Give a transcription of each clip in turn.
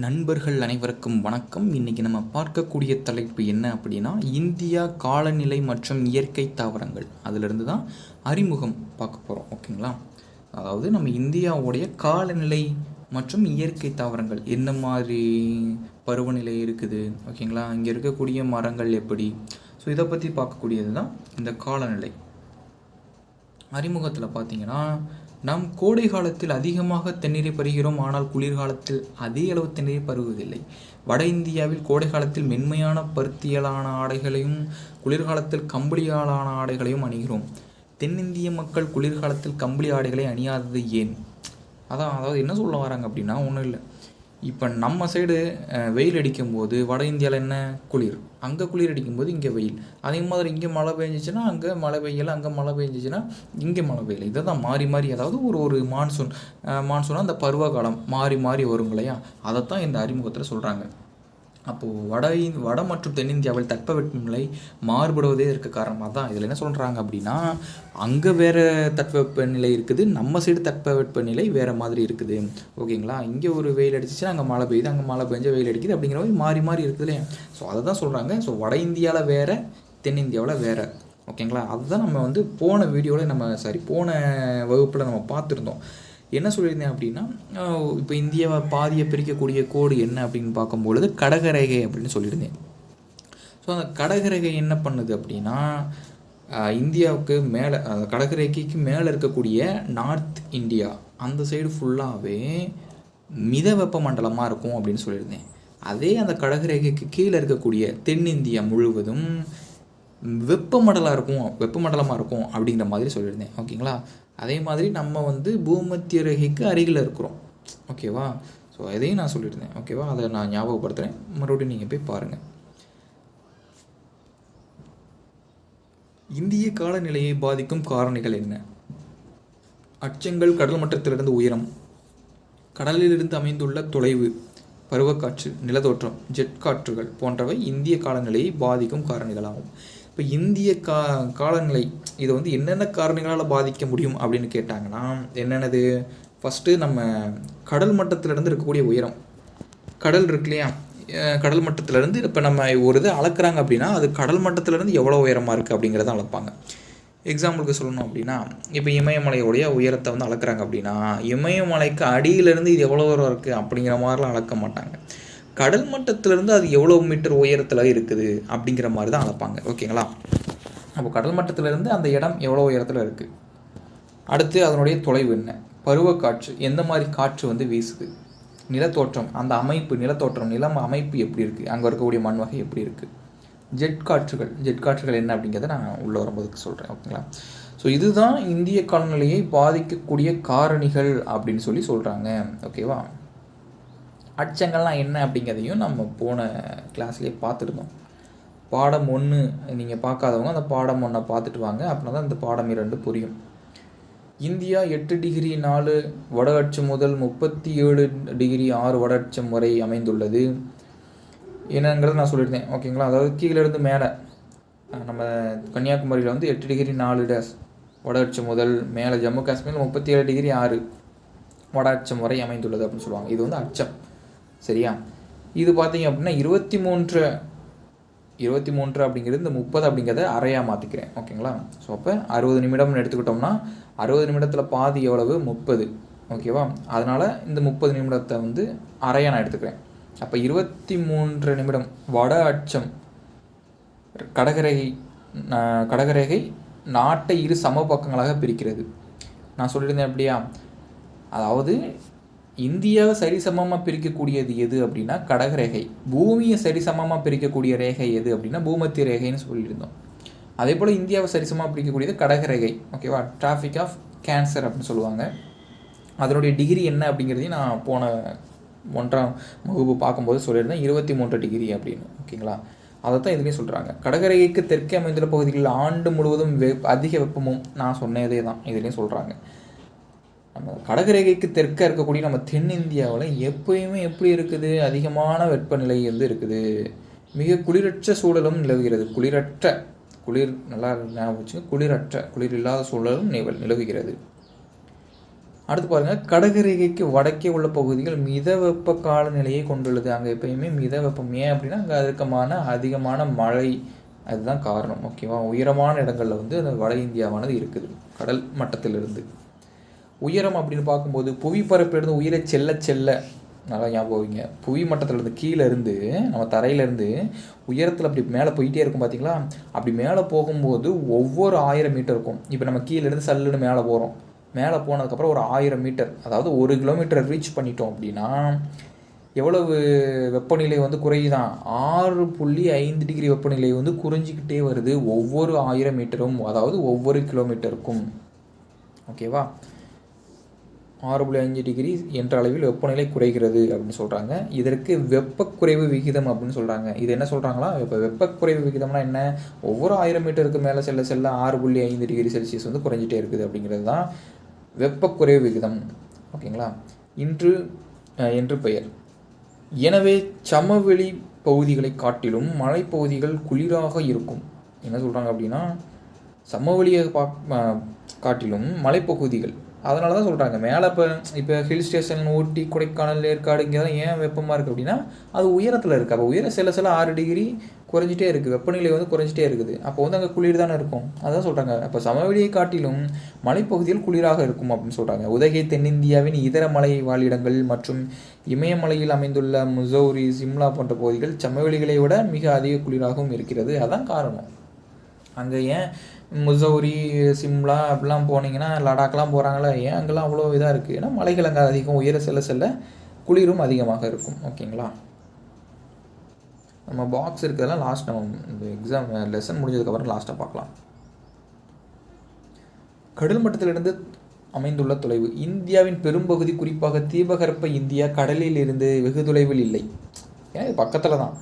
நண்பர்கள் அனைவருக்கும் வணக்கம். இன்றைக்கி நம்ம பார்க்கக்கூடிய தலைப்பு என்ன அப்படின்னா இந்தியா காலநிலை மற்றும் இயற்கை தாவரங்கள். அதிலிருந்து தான் அறிமுகம் பார்க்க போகிறோம் ஓகேங்களா? அதாவது நம்ம இந்தியாவுடைய காலநிலை மற்றும் இயற்கை தாவரங்கள். என்ன மாதிரி பருவநிலை இருக்குது? ஓகேங்களா? இங்கே இருக்கக்கூடிய மரங்கள் எப்படி? ஸோ இதை பற்றி பார்க்கக்கூடியது தான் இந்த காலநிலை. அறிமுகத்தில் பார்த்தீங்கன்னா நாம் கோடை காலத்தில் அதிகமாக தண்ணீரை பருகிறோம் ஆனால் குளிர்காலத்தில் அதே அளவு தண்ணீரை பருகுவதில்லை. வட இந்தியாவில் கோடை காலத்தில் மென்மையான பருத்தியலான ஆடைகளையும் குளிர்காலத்தில் கம்பளியாலான ஆடைகளையும் அணிகிறோம். தென்னிந்திய மக்கள் குளிர்காலத்தில் கம்பளி ஆடைகளை அணியாதது ஏன்? அதான் அதாவது என்ன சொல்ல வராங்க அப்படின்னா ஒன்றும் இல்லை. இப்போ நம்ம சைடு வெயில் அடிக்கும்போது வட இந்தியாவில் என்ன குளிர்? அங்கே குளிர் அடிக்கும்போது இங்கே வெயில். அதே மாதிரி இங்கே மழை பெஞ்சிச்சுன்னா அங்கே மழை பெய்யலை அங்கே மழை பெஞ்சிச்சுன்னா இங்கே மழை பெய்யலை. இதை தான் மாறி மாறி அதாவது ஒரு ஒரு மான்சூன் மான்சூனாக அந்த பருவ காலம் மாறி மாறி வரும் இல்லையா? அதைத்தான் இந்த அறிமுகத்தில் சொல்கிறாங்க அப்போது வட இந் வட மற்றும் தென்னிந்தியாவில் தட்பவெப்பநிலை மாறுபடுவதே இருக்க காரணமாக தான் இதில் என்ன சொல்கிறாங்க அப்படின்னா அங்கே வேறு தட்பவெப்பநிலை இருக்குது நம்ம சைடு தட்பவெப்பநிலை வேறு மாதிரி இருக்குது. ஓகேங்களா? இங்கே ஒரு வெயில் அடிச்சிச்சுன்னா அங்கே மழை பெய்யுது அங்கே மழை பெஞ்ச வெயில் அடிக்குது அப்படிங்கிற மாதிரி மாறி மாறி இருக்குது இல்லையா? ஸோ அதை தான் சொல்கிறாங்க ஸோ வட இந்தியாவில் வேறு தென்னிந்தியாவில் வேறு. ஓகேங்களா? அதுதான் நம்ம வந்து போன வீடியோவில் நம்ம சாரி போன வகுப்பில் நம்ம பார்த்துருந்தோம். என்ன சொல்லியிருந்தேன் அப்படின்னா இப்போ இந்தியாவை பாதியை பிரிக்கக்கூடிய கோடு என்ன அப்படின்னு பார்க்கும்பொழுது கடகரேகை அப்படின்னு சொல்லியிருந்தேன். ஸோ அந்த கடகரேகை என்ன பண்ணுது அப்படின்னா இந்தியாவுக்கு மேலே கடகரேகைக்கு மேலே இருக்கக்கூடிய நார்த் இந்தியா அந்த சைடு ஃபுல்லாகவே மித வெப்பமண்டலமாக இருக்கும் அப்படின்னு சொல்லியிருந்தேன். அதே அந்த கடகரேகைக்கு கீழே இருக்கக்கூடிய தென்னிந்தியா முழுவதும் வெப்பமண்டலாக இருக்கும் வெப்பமண்டலமாக இருக்கும் அப்படிங்கிற மாதிரி சொல்லியிருந்தேன். ஓகேங்களா? அதே மாதிரி நம்ம வந்து பூமத்திய ரேகைக்கு அருகில் இருக்கிறோம். ஓகேவா? ஸோ அதையும் நான் சொல்லியிருந்தேன். ஓகேவா? அதை நான் ஞாபகப்படுத்துகிறேன் மறுபடியும் நீங்கள் போய் பாருங்கள் இந்திய காலநிலையை பாதிக்கும் காரணிகள் என்ன? அச்சங்கள் கடல் மட்டத்திலிருந்து உயரம் கடலிலிருந்து அமைந்துள்ள தொலைவு பருவக்காற்று நிலத்தோற்றம் ஜெட் காற்றுகள் போன்றவை இந்திய காலநிலையை பாதிக்கும் காரணிகளாகும். இப்போ இந்திய கா காலநிலை இதை வந்து என்னென்ன காரணங்களால் பாதிக்க முடியும் அப்படின்னு கேட்டாங்கன்னா என்னென்னது? ஃபஸ்ட்டு நம்ம கடல் மட்டத்திலேருந்து இருக்கக்கூடிய உயரம். கடல் இருக்கு இல்லையா? கடல் மட்டத்திலேருந்து இப்போ நம்ம ஒரு இது அளக்குறாங்க அப்படின்னா அது கடல் மட்டத்திலேருந்து எவ்வளோ உயரமாக இருக்குது அப்படிங்கிறத அளப்பாங்க. எக்ஸாம்பிளுக்கு சொல்லணும் அப்படின்னா இப்போ இமயமலையோடைய உயரத்தை வந்து அளக்குறாங்க அப்படின்னா இமயமலைக்கு அடியிலேருந்து இது எவ்வளோ தூரம் இருக்குது அப்படிங்கிற மாதிரிலாம் அளக்க மாட்டாங்க. கடல் மட்டத்திலேருந்து அது எவ்வளோ மீட்டர் உயரத்தில் இருக்குது அப்படிங்கிற மாதிரி தான் அளப்பாங்க. ஓகேங்களா? அப்போ கடல் மட்டத்திலேருந்து அந்த இடம் எவ்வளோ உயரத்தில் இருக்குது அடுத்து அதனுடைய தொலைவு என்ன? பருவக்காற்று எந்த மாதிரி காற்று வந்து வீசுது? நிலத்தோற்றம் அந்த அமைப்பு நிலத்தோற்றம் நிலம் அமைப்பு எப்படி இருக்குது அங்கே இருக்கக்கூடிய மண் வகை எப்படி இருக்குது ஜெட் காற்றுகள் ஜெட் காற்றுகள் என்ன அப்படிங்கிறத நான் உள்ளே வரும்போதுக்கு சொல்கிறேன் ஓகேங்களா? ஸோ இதுதான் இந்திய காலநிலையை பாதிக்கக்கூடிய காரணிகள் அப்படின்னு சொல்லி சொல்கிறாங்க ஓகேவா? அச்சங்கள்லாம் என்ன அப்படிங்கிறதையும் நம்ம போன கிளாஸ்லேயே பார்த்துருந்தோம் பாடம் ஒன்று நீங்கள் பார்க்காதவங்க அந்த பாடம் ஒன்றை பார்த்துட்டு வாங்க அப்படின்னா தான் இந்த பாடம் இரண்டு புரியும். இந்தியா எட்டு டிகிரி நாலு வடஅட்சம் முதல் முப்பத்தி ஏழு டிகிரி ஆறு வடஅட்சம் வரை அமைந்துள்ளது. என்னங்கிறத நான் சொல்லியிருந்தேன். ஓகேங்களா அதாவது கீழேருந்து மேலே. நம்ம கன்னியாகுமரியில் வந்து எட்டு டிகிரி நாலு டேஸ் வடஅட்சம் முதல் மேலே ஜம்மு காஷ்மீரில் முப்பத்தி ஏழு டிகிரி ஆறு வட அச்சம் வரை அமைந்துள்ளது அப்படின்னு சொல்லுவாங்க. இது வந்து அச்சம். சரியா? இது பார்த்தீங்க அப்படின்னா இருபத்தி மூன்று இருபத்தி மூன்று அப்படிங்கிறது இந்த முப்பது அப்படிங்கிறத அறையாக மாற்றிக்கிறேன் ஓகேங்களா? ஸோ அப்போ அறுபது நிமிடம்னு எடுத்துக்கிட்டோம்னா அறுபது நிமிடத்தில் பாதி எவ்வளவு? முப்பது. ஓகேவா? அதனால் இந்த முப்பது நிமிடத்தை வந்து அறையாக நான் எடுத்துக்கிறேன். அப்போ இருபத்தி மூன்று நிமிடம் வட அச்சம் கடகரேகை கடகரேகை நாட்டை இரு சம பக்கங்களாக பிரிக்கிறது. நான் சொல்லியிருந்தேன் அப்படியா? அதாவது இந்தியாவை சரிசமமாக பிரிக்கக்கூடியது எது அப்படின்னா கடகரேகை பூமியை சரிசமமாக பிரிக்கக்கூடிய ரேகை எது அப்படின்னா பூமத்திய ரேகைன்னு சொல்லியிருந்தோம். அதே போல் இந்தியாவை சரிசமமாக பிரிக்கக்கூடியது கடகரேகை ஓகேவா டிராஃபிக் ஆஃப் கேன்சர் அப்படின்னு சொல்லுவாங்க. அதனுடைய டிகிரி என்ன அப்படிங்கிறதையும் நான் போன ஒன்றாம் வகுப்பு பார்க்கும்போது சொல்லியிருந்தேன். இருபத்தி மூன்று டிகிரி அப்படின்னு ஓகேங்களா அதை தான் இதுலேயும் சொல்கிறாங்க கடகரேகைக்கு தெற்கே அமைந்துள்ள பகுதிகளில் ஆண்டு முழுவதும் வெ அதிக வெப்பமும் நான் சொன்னதே தான். இதுலேயும் சொல்கிறாங்க நம்ம கடகரேகைக்கு தெற்க இருக்கக்கூடிய நம்ம தென்னிந்தியாவில் எப்பயுமே எப்படி இருக்குது? அதிகமான வெப்பநிலை வந்து இருக்குது. மிக குளிரற்ற சூழலும் நிலவுகிறது. குளிரற்ற குளிர் நல்லா ஞாபகம் வச்சுங்க. குளிரற்ற குளிர் இல்லாத சூழலும் நிலவுகிறது. அடுத்து பாருங்கள் கடகரேகைக்கு வடக்கே உள்ள பகுதிகள் மித வெப்ப காலநிலையை கொண்டுள்ளது. அங்கே எப்பயுமே மித வெப்பம். ஏன் அப்படின்னா அங்கே அதுக்கமான அதிகமான மழை. அதுதான் காரணம். ஓகேவா? உயரமான இடங்களில் வந்து அந்த வட இந்தியாவானது இருக்குது. கடல் மட்டத்திலிருந்து. உயரம் அப்படின்னு பார்க்கும்போது புவிப்பரப்பிலிருந்து உயிரை செல்ல செல்ல நல்லா ஞாபகம் வைங்க. புவி மட்டத்திலிருந்து கீழே இருந்து நம்ம தரையிலேருந்து உயரத்தில் அப்படி மேலே போயிட்டே இருக்கும் பார்த்தீங்களா அப்படி மேலே போகும்போது ஒவ்வொரு ஆயிரம் மீட்டர் இருக்கும். இப்போ நம்ம கீழேருந்து சல்லுன்னு மேலே போகிறோம் மேலே போனதுக்கப்புறம் ஒரு ஆயிரம் மீட்டர் அதாவது ஒரு கிலோமீட்டர் ரீச் பண்ணிட்டோம் அப்படின்னா எவ்வளவு வெப்பநிலை வந்து குறையுதான்? ஆறு புள்ளி ஐந்து டிகிரி வெப்பநிலை வந்து குறைஞ்சிக்கிட்டே வருது ஒவ்வொரு ஆயிரம் மீட்டரும் அதாவது ஒவ்வொரு கிலோமீட்டருக்கும் ஓகேவா ஆறு புள்ளி அஞ்சு டிகிரி என்ற அளவில் வெப்பநிலை குறைகிறது அப்படின்னு சொல்கிறாங்க இதற்கு வெப்பக்குறைவு விகிதம் அப்படின்னு சொல்கிறாங்க இது என்ன சொல்கிறாங்களா இப்போ வெப்பக்குறைவு விகிதம்னா என்ன? ஒவ்வொரு ஆயிரம் மீட்டருக்கு மேலே செல்ல செல்ல ஆறு புள்ளி ஐந்து டிகிரி செல்சியஸ் வந்து குறைஞ்சிட்டே இருக்குது அப்படிங்கிறது தான் வெப்பக்குறைவு விகிதம். ஓகேங்களா? இன்று என்று பெயர். எனவே சமவெளி பகுதிகளை காட்டிலும் மலைப்பகுதிகள் குளிராக இருக்கும். என்ன சொல்கிறாங்க அப்படின்னா சமவெளியை பா காட்டிலும் மலைப்பகுதிகள் அதனால தான் சொல்கிறாங்க மேலே இப்போ இப்போ ஹில் ஸ்டேஷன் ஊட்டி கொடைக்கானல் ஏற்காடு இங்கே தான் ஏன் வெப்பமாக இருக்குது அப்படின்னா அது உயரத்தில் இருக்குது அப்போ உயர சில சில ஆறு டிகிரி குறைஞ்சிட்டே இருக்குது வெப்பநிலை வந்து குறைஞ்சிட்டே இருக்குது. அப்போ வந்து அங்கே குளிர் தானே இருக்கும். அதான் சொல்கிறாங்க அப்போ சமவெளியை காட்டிலும் மலைப்பகுதியில் குளிராக இருக்கும் அப்படின்னு சொல்கிறாங்க உதகை தென்னிந்தியாவின் இதர மலை வாழிடங்கள் மற்றும் இமயமலையில் அமைந்துள்ள முசௌரி சிம்லா போன்ற பகுதிகள் சமவெளிகளை விட மிக அதிக குளிராகவும் இருக்கிறது. அதான் காரணம். அங்கே ஏன் முசௌரி சிம்லா அப்படிலாம் போனீங்கன்னா லடாக்லாம் போகிறாங்களா ஏன் அங்கெல்லாம் அவ்வளோ இதாக இருக்குது ஏன்னா மலைகள் அங்கே அதிகம் உயர செல்ல செல்ல குளிரும் அதிகமாக இருக்கும். ஓகேங்களா? நம்ம பாக்ஸ் இருக்கிறதெல்லாம் லாஸ்ட் நம்ம இந்த எக்ஸாம் லெசன் முடிஞ்சதுக்கப்புறம் லாஸ்ட்டாக பார்க்கலாம். கடல் மட்டத்திலிருந்து அமைந்துள்ள தொலைவு. இந்தியாவின் பெரும்பகுதி குறிப்பாக தீபகற்ப இந்தியா கடலில் இருந்து வெகு தொலைவில் இல்லை. ஏன்னா இது பக்கத்தில் தான்.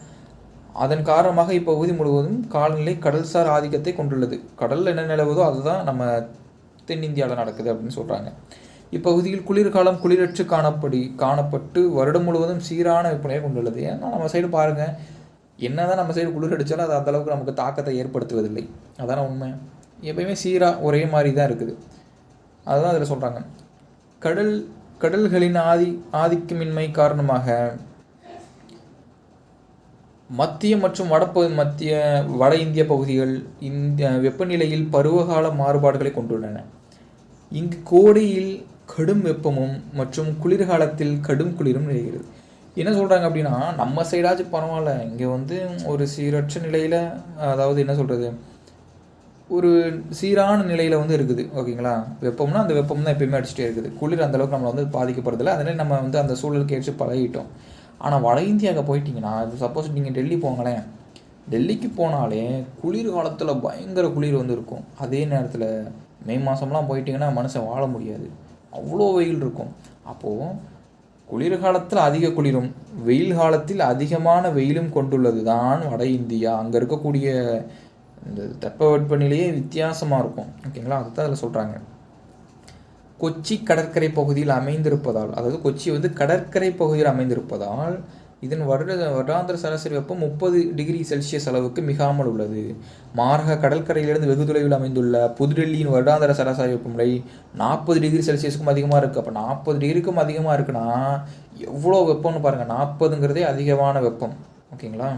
அதன் காரணமாக இப்பகுதி முழுவதும் காலநிலை கடல்சார் ஆதிக்கத்தை கொண்டுள்ளது. கடலில் என்ன நிலவுதோ அதுதான் நம்ம தென்னிந்தியாவில் நடக்குது அப்படின்னு சொல்கிறாங்க இப்பகுதியில் குளிர்காலம் குளிரற்று காணப்படி காணப்பட்டு வருடம் முழுவதும் சீரான விற்பனையை கொண்டுள்ளது. ஏன்னா நம்ம சைடு பாருங்கள் என்ன தான் நம்ம சைடு குளிர் அடித்தாலும் அது அந்தளவுக்கு நமக்கு தாக்கத்தை ஏற்படுத்துவதில்லை. அதான உண்மை? எப்பயுமே சீராக ஒரே மாதிரி தான் இருக்குது. அதுதான் அதில் சொல்கிறாங்க கடல் கடல்களின் ஆதி ஆதிக்கமின்மை காரணமாக மத்திய மற்றும் வடப்பகு மத்திய வட இந்திய பகுதிகள் இந்த வெப்பநிலையில் பருவகால மாறுபாடுகளை கொண்டுள்ளன. இங்கு கோடையில் கடும் வெப்பமும் மற்றும் குளிர்காலத்தில் கடும் குளிரும் நிகழ்கிறது என்ன சொல்கிறாங்க அப்படின்னா நம்ம சைடாச்சும் பரவாயில்ல. இங்கே வந்து ஒரு சீரற்ற நிலையில் அதாவது என்ன சொல்கிறது ஒரு சீரான நிலையில் வந்து இருக்குது ஓகேங்களா? வெப்பம்னா அந்த வெப்பம் தான் எப்பயுமே அடிச்சுட்டே இருக்குது. குளிர் அந்தளவுக்கு நம்மளை வந்து பாதிக்கப்படுறதில்ல அதனால நம்ம வந்து அந்த சூழலுக்கு ஏற்று பழகிட்டோம். ஆனால் வட இந்தியாவுக்கு போயிட்டீங்கன்னா சப்போஸ் நீங்கள் டெல்லி போங்களேன். டெல்லிக்கு போனாலே குளிர் காலத்தில் பயங்கர குளிர் வந்து இருக்கும். அதே நேரத்தில் மே மாதம்லாம் போயிட்டிங்கன்னா மனுஷன் வாழ முடியாது. அவ்வளோ வெயில் இருக்கும். அப்போது குளிர்காலத்தில் அதிக குளிரும் வெயில் காலத்தில் அதிகமான வெயிலும் கொண்டுள்ளது தான் வட இந்தியா. அங்கே இருக்கக்கூடிய இந்த தட்பவெப்பநிலையே வித்தியாசமாக இருக்கும். ஓகேங்களா? அதுதான் அதில் சொல்கிறாங்க கொச்சி கடற்கரை பகுதியில் அமைந்திருப்பதால் அதாவது கொச்சி வந்து கடற்கரை பகுதியில் அமைந்திருப்பதால் இதன் வருட வருடாந்திர சராசரி வெப்பம் முப்பது டிகிரி செல்சியஸ் அளவுக்கு மிகாமல் உள்ளது. மார்க கடற்கரையிலிருந்து வெகு தொலைவில் அமைந்துள்ள புதுடெல்லியின் வருடாந்திர சராசரி வெப்பநிலை நாற்பது டிகிரி செல்சியஸ்க்கும் அதிகமாக இருக்குது அப்போ நாற்பது டிகிரிக்கும் அதிகமாக இருக்குன்னா எவ்வளோ வெப்பம்னு பாருங்கள் நாற்பதுங்கிறதே அதிகமான வெப்பம். ஓகேங்களா?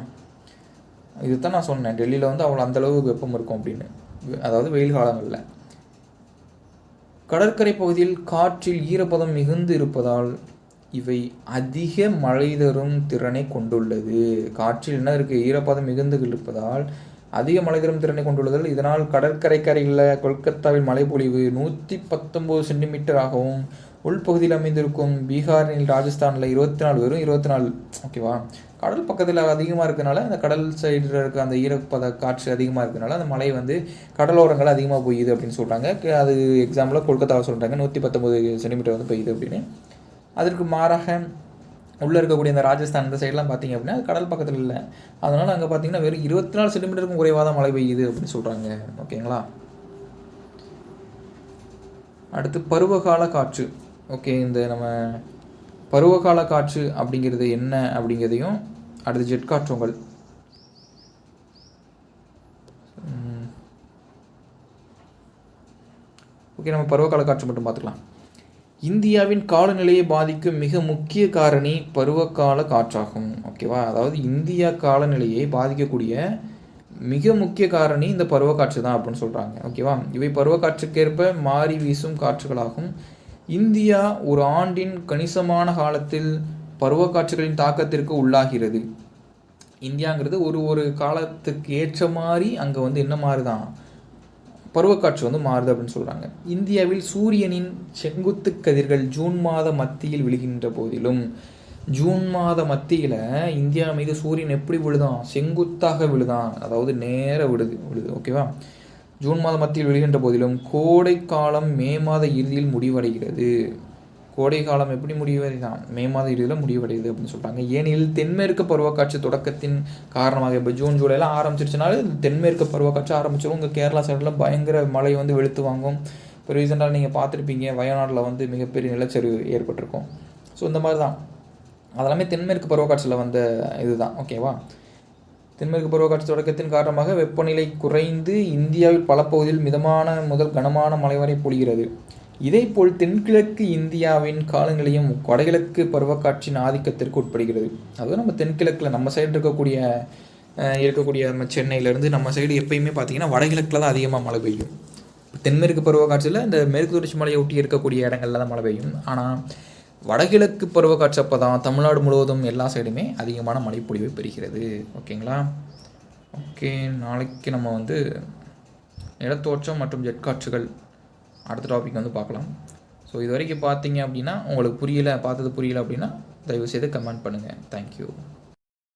இதுதான் நான் சொன்னேன். டெல்லியில் வந்து அவ்வளோ அந்தளவு வெப்பம் இருக்கும் அப்படின்னு. அதாவது வெயில் காலங்களில். கடற்கரை பகுதியில் காற்றில் ஈரப்பதம் மிகுந்து இருப்பதால் இவை அதிக மழை தரும் திறனை கொண்டுள்ளது. காற்றில் என்ன இருக்குது ஈரப்பதம் மிகுந்து இருப்பதால் அதிக மழை தரும் திறனை கொண்டுள்ளதால் இதனால் கடற்கரை கரையில் கொல்கத்தாவில் மழைப்பொழிவு நூற்றி பத்தொம்போது சென்டிமீட்டராகவும் உள்பகுதியில் அமைந்திருக்கும் பீகாரில் ராஜஸ்தானில் இருபத்தி நாலு வெறும் இருபத்தி நாலு ஓகேவா? கடல் பக்கத்தில் அதிகமாக இருக்கனால அந்த கடல் சைடில் இருக்க அந்த ஈரப்பத காற்று அதிகமாக இருக்கனால அந்த மழை வந்து கடலோரங்கள் அதிகமாக பெய்யுது அப்படின்னு சொல்கிறாங்க அது எக்ஸாம்பிளாக கொல்கத்தாவை சொல்கிறாங்க நூற்றி பத்தொம்பது சென்டிமீட்டர் வந்து பெய்யுது அப்படின்னு. அதற்கு மாறாக உள்ளே இருக்கக்கூடிய இந்த ராஜஸ்தான் இந்த சைட்லாம் பார்த்தீங்க அப்படின்னா கடல் பக்கத்தில் இல்லை. அதனால் அங்கே பார்த்தீங்கன்னா வெறும் இருபத்தி நாலு சென்டிமீட்டருக்கும் குறைவாக தான் மழை பெய்யுது அப்படின்னு சொல்கிறாங்க ஓகேங்களா? அடுத்து பருவகால காற்று. ஓகே இந்த நம்ம பருவகால காற்று அப்படிங்கிறது என்ன அப்படிங்கிறதையும் அடுத்து ஜெட் காற்றுங்கள். ஓகே நம்ம பருவகால காற்று மட்டும் பார்த்துக்கலாம். இந்தியாவின் காலநிலையை பாதிக்கும் மிக முக்கிய காரணி பருவகால காற்றாகும். ஓகேவா அதாவது இந்தியா காலநிலையை பாதிக்கக்கூடிய மிக முக்கிய காரணி இந்த பருவக்காற்று தான் அப்படின்னு சொல்கிறாங்க ஓகேவா இவை பருவக்காற்றுக்கேற்ப மாறி வீசும் காற்றுகளாகும். இந்தியா ஒரு ஆண்டின் கணிசமான காலத்தில் பருவக்காட்சிகளின் தாக்கத்திற்கு உள்ளாகிறது. இந்தியாங்கிறது ஒரு ஒரு காலத்துக்கு ஏற்ற மாதிரி அங்கே வந்து என்ன மாறுதான் பருவக்காற்று வந்து மாறுது அப்படின்னு சொல்கிறாங்க இந்தியாவில் சூரியனின் செங்குத்து கதிர்கள் ஜூன் மாத மத்தியில் விழுகின்ற போதிலும் ஜூன் மாத மத்தியில் இந்தியா மீது சூரியன் எப்படி விழுதான் செங்குத்தாக விழுதான் அதாவது நேர விழுது விழுது ஓகேவா ஜூன் மாத மத்தியில் விழுகின்ற போதிலும் கோடை காலம் மே மாத இறுதியில் முடிவடைகிறது. கோடை காலம் எப்படி முடிவடைதான்? மே மாத இறுதியில் முடிவடையுது அப்படின்னு சொல்கிறாங்க ஏனெனில் தென்மேற்கு பருவக்காட்சி தொடக்கத்தின் காரணமாக இப்போ ஜூன் ஜூலைலாம் ஆரம்பிச்சிருச்சுனால தென்மேற்கு பருவக்காட்சி ஆரம்பிச்சிடும் உங்கள் கேரளா சைடில் பயங்கர மழை வந்து வெளுத்து வாங்கும். இப்போ ரீசெண்டாக நீங்கள் பார்த்துருப்பீங்க வயநாட்டில் வந்து மிகப்பெரிய நிலச்சரிவு ஏற்பட்டிருக்கும். ஸோ இந்த மாதிரி தான் அதெல்லாமே தென்மேற்கு பருவக்காட்சியில் வந்த இதுதான். ஓகேவா தென்மேற்கு பருவக்காட்சி தொடக்கத்தின் காரணமாக வெப்பநிலை குறைந்து இந்தியாவில் பல பகுதியில் மிதமான முதல் கனமான மழை வரை பொழிகிறது. இதேபோல் தென்கிழக்கு இந்தியாவின் காலநிலையும் வடகிழக்கு பருவக்காற்றின் ஆதிக்கத்திற்கு உட்படுகிறது. அதுவும் நம்ம தென்கிழக்கில் நம்ம சைடு இருக்கக்கூடிய இருக்கக்கூடிய நம்ம சென்னையிலேருந்து நம்ம சைடு எப்பயுமே பார்த்திங்கன்னா வடகிழக்கில் தான் அதிகமாக மழை பெய்யும். தென்மேற்கு பருவக்காட்சியில் இந்த மேற்கு தொடர்ச்சி மலையை ஒட்டி இருக்கக்கூடிய இடங்கள்ல தான் மழை பெய்யும். ஆனால் வடகிழக்கு பருவக்காட்சி அப்போ தான் தமிழ்நாடு முழுவதும் எல்லா சைடுமே அதிகமான மழைப்பொழிவை பெறுகிறது. ஓகேங்களா ஓகே நாளைக்கு நம்ம வந்து நிலத்தோற்றம் மற்றும் ஜெட்காற்றுகள் அடுத்த டாபிக் வந்து பார்க்கலாம். ஸோ இது வரைக்கும் பார்த்தீங்க அப்படின்னா உங்களுக்கு புரியலை பார்த்தது புரியலை அப்படின்னா தயவுசெய்து கமெண்ட் பண்ணுங்கள் தேங்க்யூ